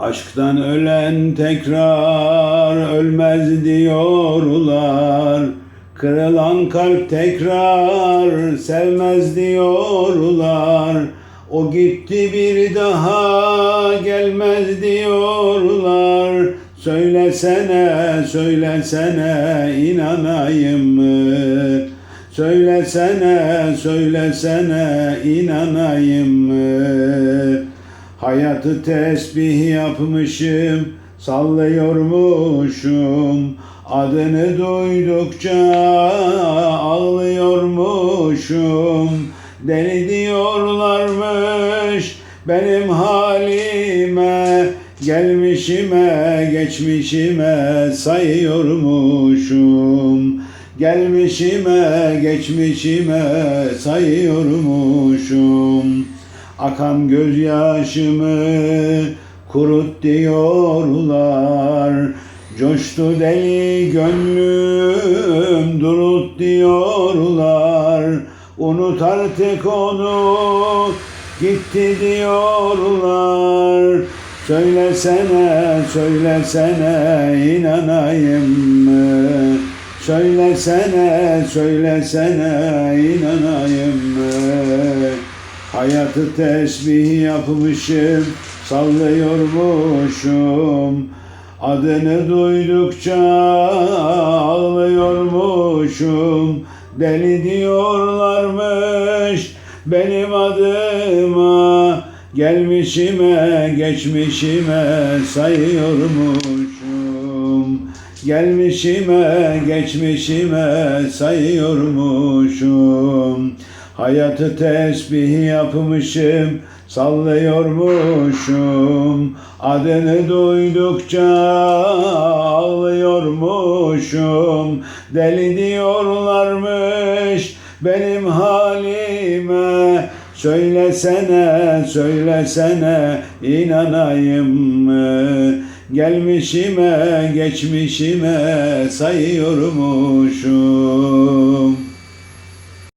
Aşktan ölen tekrar ölmez diyorlar. Kırılan kalp tekrar sevmez diyorlar. O gitti bir daha gelmez diyorlar. Söylesene, söylesene inanayım mı? Söylesene, söylesene inanayım mı? Hayatı tesbih yapmışım, sallıyormuşum. Adını duydukça ağlıyormuşum. Deli diyorlarmış benim halime. Gelmişime, geçmişime sayıyormuşum. Gelmişime, geçmişime sayıyormuşum. Akan gözyaşımı kurut diyorlar. Coştu deli gönlüm durut diyorlar. Unut artık onu gitti diyorlar. Söylesene, söylesene inanayım mı? Söylesene, söylesene inanayım mı? Hayatı tesbih yapmışım, sallıyormuşum. Adını duydukça ağlıyormuşum. Deli diyorlarmış benim adıma. Gelmişime, geçmişime sayıyormuşum. Gelmişime, geçmişime sayıyormuşum. Hayatı tesbih yapmışım, sallıyormuşum. Adını duydukça ağlıyormuşum. Deli diyorlarmış benim halime. Söylesene, söylesene inanayım mı? Gelmişime, geçmişime sayıyormuşum.